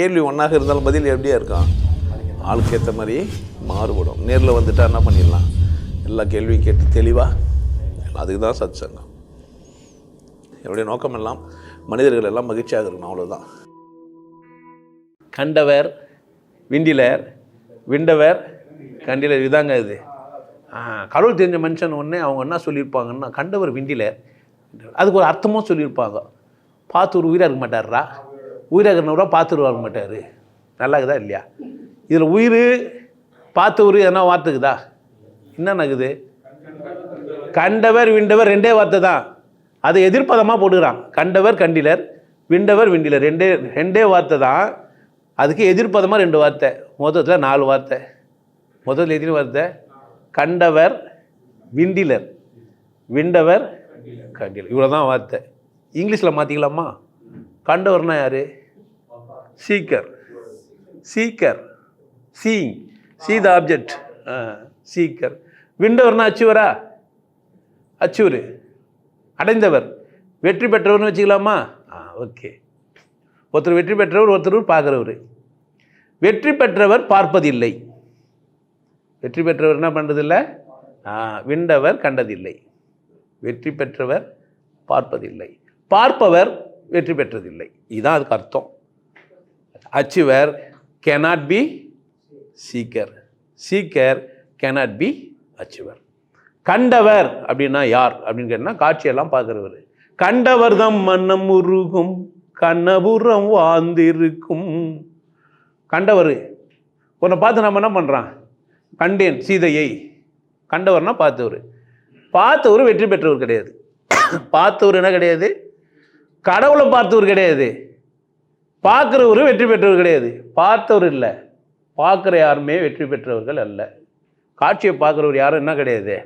கேள்வி ஒன்றாக இருந்தாலும் பதில் எப்படியா இருக்கும்? ஆளுக்கு ஏற்ற மாதிரி மாறுபடும். நேரில் வந்துட்டா என்ன பண்ணிடலாம்? எல்லா கேள்வியும் கேட்டு தெளிவாக அதுக்கு தான் சத் சங்கம் என்னுடைய நோக்கம் எல்லாம் மனிதர்கள் எல்லாம் மகிழ்ச்சியாக இருக்கணும் அவ்வளோதான் கண்டவர் விண்டிலர் விண்டவர் கண்டிலர் இதாங்க இது. கடவுள் தெரிஞ்ச மனுஷன் உடனே அவங்க என்ன சொல்லியிருப்பாங்கன்னா கண்டவர் விண்டிலர். அதுக்கு ஒரு அர்த்தமாக சொல்லியிருப்பாங்க. பார்த்து ஒரு உயிராக இருக்க மாட்டாரா? உயிராக இருக்கிறவரா மாட்டார். நல்லா இருக்குதா இல்லையா? இதில் உயிர் பார்த்த ஒரு எதனா வார்த்தைக்குதா? என்ன நகுது? கண்டவர் விண்டவர் ரெண்டே வார்த்தை தான். அதை எதிர்ப்பதமாக போட்டுக்கிறான். கண்டவர் கண்டிலர் விண்டவர் விண்டிலர் ரெண்டே ரெண்டே வார்த்தை தான். அதுக்கு எதிர்ப்பதமாக ரெண்டு வார்த்தை. மொத்தத்தில் நாலு வார்த்தை. மொத்தத்தில் எத்தனை வார்த்தை? கண்டவர் விண்டிலர். விண்டவர் கண்டிலர். இவ்வளோ தான் வார்த்தை. இங்கிலீஷில் மாற்றிக்கலாமா கண்டவர்னா யார்? Seeker seeker seeing see the object seeker விண்டவர்னா அச்சுவரா? அச்சூர் அடைந்தவர். வெற்றி பெற்றவர்னு வச்சுக்கலாமா? ஆ ஓகே. ஒருத்தர் வெற்றி பெற்றவர் ஒருத்தர் பார்க்குறவர். வெற்றி பெற்றவர் பார்ப்பதில்லை. வெற்றி பெற்றவர் என்ன பண்ணுறதில்ல விண்டவர் கண்டதில்லை. வெற்றி பெற்றவர் பார்ப்பதில்லை. பார்ப்பவர் வெற்றி பெற்றதில்லை. இதுதான் அதுக்கு அர்த்தம். Achiever cannot be seeker seeker cannot be achiever கண்டவர் அப்படின்னா யார்? அப்படின்னு கேட்டால் காட்சியெல்லாம் பார்க்குறவர். கண்டவர் தம் மன்னம் உருகும் கண்ணபுரம் வாழ்ந்திருக்கும். கண்டவர். உன்னை பார்த்து நம்ம என்ன பண்ணுறான் கண்டேன் சீதையை. கண்டவர்னா பார்த்தவர். பார்த்தவர் வெற்றி பெற்றவர் கிடையாது. பார்த்தவர் என்ன கிடையாது? கடவுளை பார்த்தவர் கிடையாது. பார்க்குறவரும் வெற்றி பெற்றவர் கிடையாது. பார்த்தவர் இல்லை. பார்க்குற யாருமே வெற்றி பெற்றவர்கள் அல்ல. காட்சியை பார்க்குறவர் யாரும் என்ன கிடையாது?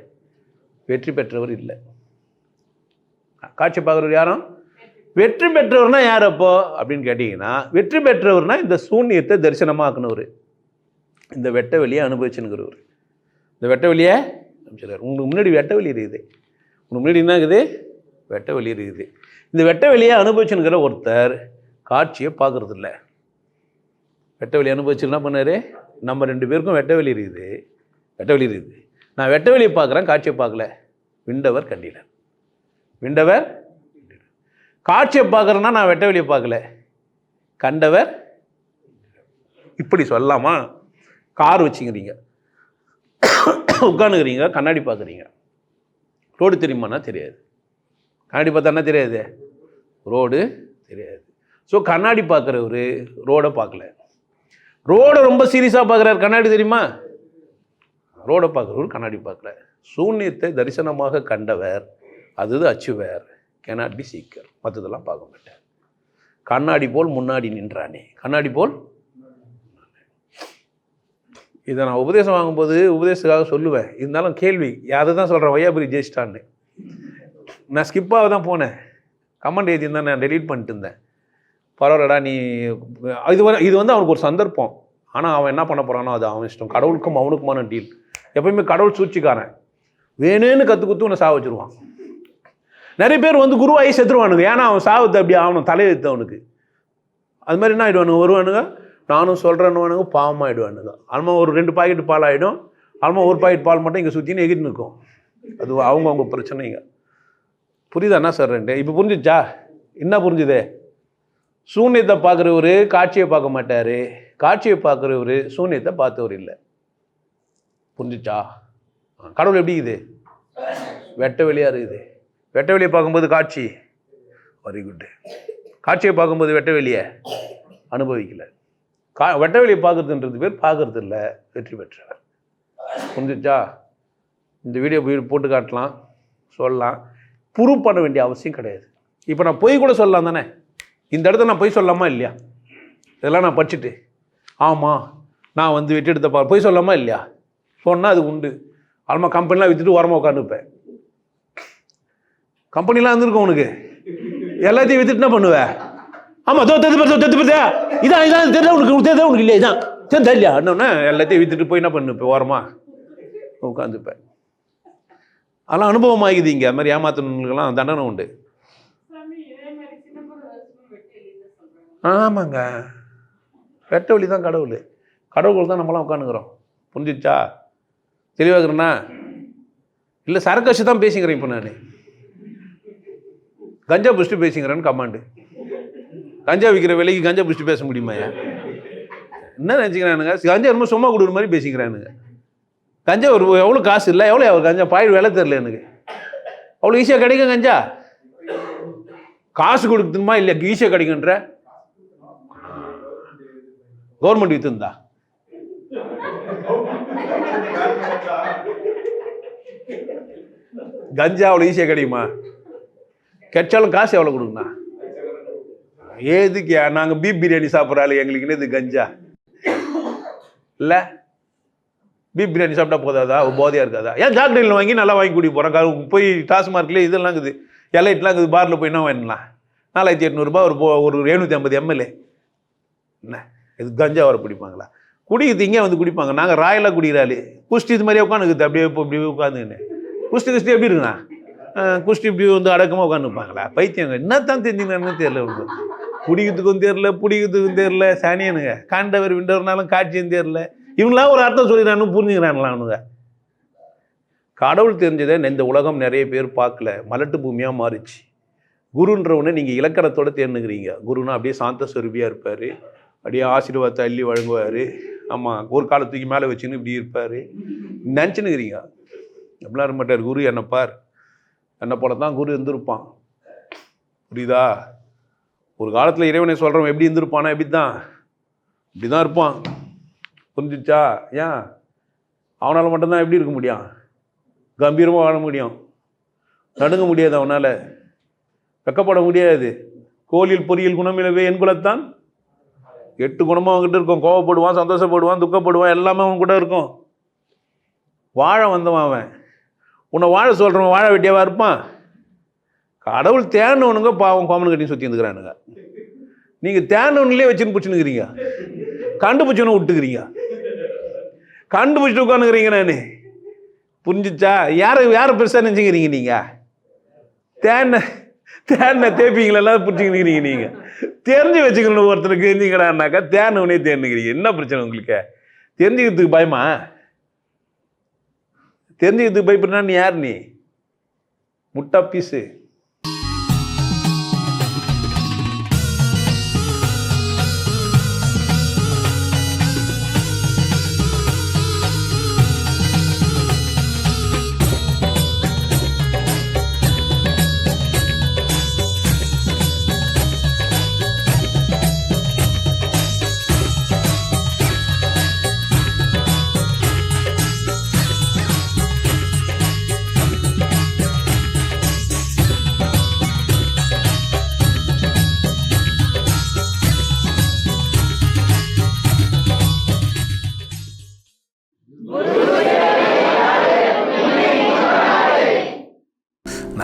வெற்றி பெற்றவர் இல்லை. காட்சி பார்க்குறவர் யாரும்? வெற்றி பெற்றவர்னா யார் அப்போ? அப்படின்னு கேட்டிங்கன்னா வெற்றி பெற்றவர்னா இந்த சூன்யத்தை தரிசனமாக்குனவர். இந்த வெட்ட வெளியை அனுபவிச்சுனுங்கிறவர் இந்த வெட்ட வெளியை அனுப்பிச்சிருக்காரு உங்களுக்கு முன்னாடி வெட்ட வெளி இருக்குது. உங்களுக்கு முன்னாடி என்ன இருக்குது? வெட்ட வெளி இருக்குது. இந்த வெட்ட வெளியை அனுபவிச்சுனுங்கிற ஒருத்தர் காட்சியை பார்க்கறது வெட்டவெளி அனுபவிச்சு என்ன பண்ணார்? நம்ம ரெண்டு பேருக்கும் வெட்டவெளி இருக்குது. வெட்டவெளி இருக்குது. நான் வெட்டவெளியை பார்க்குறேன் காட்சியை பார்க்கல. விண்டவர் கண்டில. விண்டவர் காட்சியை பார்க்குறேன்னா நான் வெட்ட வெளியை பார்க்கல. கண்டவர் இப்படி சொல்லலாமா கார் வச்சுக்கிறீங்க. உட்காந்துக்கிறீங்க கண்ணாடி பார்க்குறீங்க. ரோடு தெரியுமானா தெரியாது. கண்ணாடி பார்த்தா என்ன தெரியாது? ரோடு தெரியாது. ஸோ கண்ணாடி பார்க்குறவர் ரோடை பார்க்கல. ரோடை ரொம்ப சீரியஸாக பார்க்குறாரு. கண்ணாடி தெரியுமா? ரோடை பார்க்குறவர் கண்ணாடி பார்க்கல. சூன்யத்தை தரிசனமாக கண்டவர் அது அச்சுவர். கெனாட் பி சீக்கர் மற்றதெல்லாம் பார்க்க மாட்டார். கண்ணாடி போல் முன்னாடி நின்றானே. கண்ணாடி போல்? இதை நான் உபதேசம் வாங்கும்போது உபதேசத்துக்காக சொல்லுவேன். இருந்தாலும் கேள்வி அதை தான் சொல்கிறேன் வையாபுரி ஜெயிச்சிட்டான்னு நான் ஸ்கிப்பாக தான் போனேன். கமெண்ட் எழுதியிருந்தேன் நான் டெலீட் பண்ணிட்டு இருந்தேன். பரவாயில்லடா நீ இது இது வந்து அவனுக்கு ஒரு சந்தர்ப்பம். ஆனால் அவன் என்ன பண்ண போகிறானோ அது அவன் இஷ்டம். கடவுளுக்கும் அவனுக்குமான டீல் எப்பயுமே கடவுள் சூழ்ச்சிக்காரன். வேணும்னு கற்று குத்து உன்னை சாக வச்சுருவான். நிறைய பேர் வந்து குருவாகி செத்துருவானுங்க. ஏன்னா அவன் சாவத்தை அப்படி ஆகணும் தலையெழுத்து அவனுக்கு. அது மாதிரி என்ன ஆகிடுவானுங்க வருவானுங்க? நானும் சொல்கிறேன்னு பாவமாகிடுவானுங்க அல்மா ஒரு ரெண்டு பாக்கெட் பால் ஆகிடும் அல்மா ஒரு பாக்கெட் பால் மட்டும் இங்கே சுற்றின்னு எகிட்டு நிற்கும் அது அவங்கவுங்க பிரச்சனைங்க. புரியுதா என்ன சார் ரெண்டு? இப்போ புரிஞ்சிச்சா? என்ன புரிஞ்சுதே? சூன்யத்தை பார்க்குறவர் காட்சியை பார்க்க மாட்டார். காட்சியை பார்க்குறவர் சூன்யத்தை பார்த்தவர் இல்லை. புரிஞ்சுச்சா? ஆ, கடவுள் எப்படி இருக்குது? வெட்ட வெளியாக இருக்குது. வெட்ட வெளியை பார்க்கும்போது காட்சி. வெரி குட் காட்சியை பார்க்கும்போது வெட்ட வெளியை அனுபவிக்கல. கா வெட்ட வெளியை பார்க்குறதுன்றது பேர் பார்க்குறது இல்லை. வெற்றி பெற்றவர். புரிஞ்சிச்சா? இந்த வீடியோ போட்டு காட்டலாம் சொல்லலாம். ப்ரூவ் பண்ண வேண்டிய அவசியம் கிடையாது. இப்போ நான் பொய் கூட சொல்லலாம் தானே? இந்த இடத்துல நான் பொய் சொல்லலாமா இல்லையா? இதெல்லாம் நான் படிச்சுட்டு. ஆமாம் நான் வந்து வெட்டி எடுத்த பார் பொய் சொல்லலாமா இல்லையா? சொன்னால் அது உண்டு. ஆல்மா கம்பெனிலாம் விற்றுட்டு ஓரமாக உட்காந்துப்பேன் கம்பெனிலாம் இருந்திருக்கும் உனக்கு. எல்லாத்தையும் விற்றுட்டு என்ன பண்ணுவேன் ஆமாம் தோ தெத்து தோ தெத்து பார்த்தியா இதான் இதான் தெரியல உனக்கு உனக்கு தெரியல உனக்கு இல்லையா? இதான். சரி தெரியலையா என்னன்னா எல்லாத்தையும் வித்துட்டு போய் என்ன பண்ணுப்பேன் ஓரமா உட்காந்துப்பேன் அதெல்லாம் அனுபவம் இங்கே. அது மாதிரி ஏமாத்தணுங்களுக்கெல்லாம் தண்டனை உண்டு சாமி இதே மாதிரி சின்ன பொண்ணு வருஷமும் வெட்டி எழுத சொல்றாங்க ஆமாங்க. வெட்ட வழி தான் கடவுள். கடவுள் தான் நம்மளாம் உட்காந்துக்கிறோம் புரிஞ்சிச்சா? தெளிவாகிறேண்ணா இல்லை சரக்கு வச்சு தான் பேசிக்கிறேன் இப்போ நான். கஞ்சா பிடிச்சிட்டு பேசிக்கிறேன்னு கமாண்டு கஞ்சா விற்கிற விலைக்கு கஞ்சா பிடிச்சிட்டு பேச முடியுமாயா என்ன நினச்சிக்கிறானுங்க? கஞ்சா ரொம்ப சும்மா கொடுக்குற மாதிரி பேசிக்கிறானுங்க. கஞ்சா ஒரு எவ்வளோ காசு இல்லை? எவ்வளோ அவர் கஞ்சா? பாய் விலை தெரில எனக்கு. அவ்வளோ ஈஸியாக கிடைக்கும் கஞ்சா? காசு கொடுக்குதுமா இல்லையா? ஈஸியாக கிடைக்குன்ற கவர்மெண்ட் வித்துருந்தா கஞ்சா அவ்வளோ ஈஸியாக கிடைக்குமா? கிடைச்சாலும் காசு எவ்வளோ கொடுங்கண்ணா? ஏதுக்கு நாங்கள் பீப் பிரியாணி சாப்பிட்றாள் எங்களுக்கு என்னது கஞ்சா? இல்லை. பீப் பிரியாணி சாப்பிட்டா போதாதா? போதையாக இருக்காதா? ஏன் ஜாக்டரியில் வாங்கி நல்லா வாங்கி குடி போகிறேன் போய் டாஸ்மார்க்கில் இதெல்லாம் இருக்குது. எலைட்லாம் இருக்குது. பாரில் போய் என்ன வேணலாம் நாலாயிரத்தி எட்நூறுபா ஒரு ஒரு எழுநூற்றி ஐம்பது எம்எல்ஏ என்ன? இது கஞ்சா வர குடிப்பாங்களா? குடிக்கிறது இங்கே வந்து குடிப்பாங்க. நாங்கள் ராயலாக குடிக்கிறாளி குஷ்டி இது மாதிரியே உட்காந்துக்குது அப்படியே இப்போ இப்படி உட்காந்துக்கின்னு குஷ்டி குஷ்டி எப்படி இருக்குண்ணா? குஷ்டி இப்படி வந்து அடக்கமாக உட்காந்துப்பாங்களா பைத்தியங்க என்னத்தான் தெரிஞ்சுங்கன்னு தெரியல உங்களுக்கு குடிக்கிறதுக்கும் தெரில பிடிக்கிறதுக்கும் தெரில சனியனுங்க. காண்டவர் விண்டவர்னாலும் காட்சியும் தெரில இவங்களாம் ஒரு அர்த்தம் சொல்லிடுறானு புரிஞ்சுக்கிறாங்களா அவனுங்க? கடவுள் தெரிஞ்சதை இந்த உலகம் நிறைய பேர் பார்க்கல. மலட்டு பூமியாக மாறிச்சு. குருன்றவனை நீங்கள் இலக்கணத்தோட தேர்ந்துக்கிறீங்க. குருன்னா அப்படியே சாந்த சுரூபியாக இருப்பார். அப்படியே ஆசீர்வாதத்தை அள்ளி வழங்குவார். ஆமாம் ஒரு காலத்துக்கு மேலே வச்சுன்னு இப்படி இருப்பார். நினச்சினுக்கிறீங்க எப்படிலாம் இருக்க மாட்டார் குரு என்னை பார். என்னை போல தான் குரு இருந்திருப்பான். புரியுதா? ஒரு காலத்தில் இறைவனை சொல்கிறவன் எப்படி இருந்திருப்பானா? எப்படி தான் இப்படி தான் இருப்பான். புரிஞ்சிச்சா? ஏன்? அவனால் மட்டும்தான் எப்படி இருக்க முடியும்? கம்பீரமாக வாழ முடியும். நடுங்க முடியாது அவனால். வெக்கப்பட முடியாது. கோலில் பொறியியல் குணமிலவே என் குலத்தான் எட்டு குணமும் அவங்ககிட்ட இருக்கும். கோவப்படுவான் சந்தோஷப்படுவான் துக்கப்படுவான் எல்லாமே அவன் கூட இருக்கும். வாழ வந்தவன் அவன். உன்னை வாழ சொல்கிறவன் வாழ வெட்டியாவாக இருப்பான். கடவுள் தேனவனுங்க பாவம் கோமன் கட்டி சுற்றி இருந்துக்கிறானுங்க. நீங்கள் தேனவனிலே வச்சுன்னு பிடிச்சினுக்கிறீங்க கண்டுபிடிச்சவனை விட்டுக்கிறீங்க. கண்டுபிடிச்சிட்டு உட்காந்துக்கிறீங்க நான். புரிஞ்சிச்சா? யாரை யாரை பெருசாக நினச்சிக்கிறீங்க நீங்கள் தேனை தேனை தேப்பீங்களெல்லாம் பிடிச்சிக்கிறீங்க நீங்கள் தெரிஞ்சு வச்சுக்கணும் ஒருத்தருக்கு தெரிஞ்சுக்கடான்னாக்கா தேனவனே தேர்ந்துக்கிறீங்க. என்ன பிரச்சனை உங்களுக்கு? தெரிஞ்சுக்கிறதுக்கு பயமா? தெரிஞ்சுக்கிறதுக்கு பயப்படுனா நீ யார் நீ? முட்டா பீஸு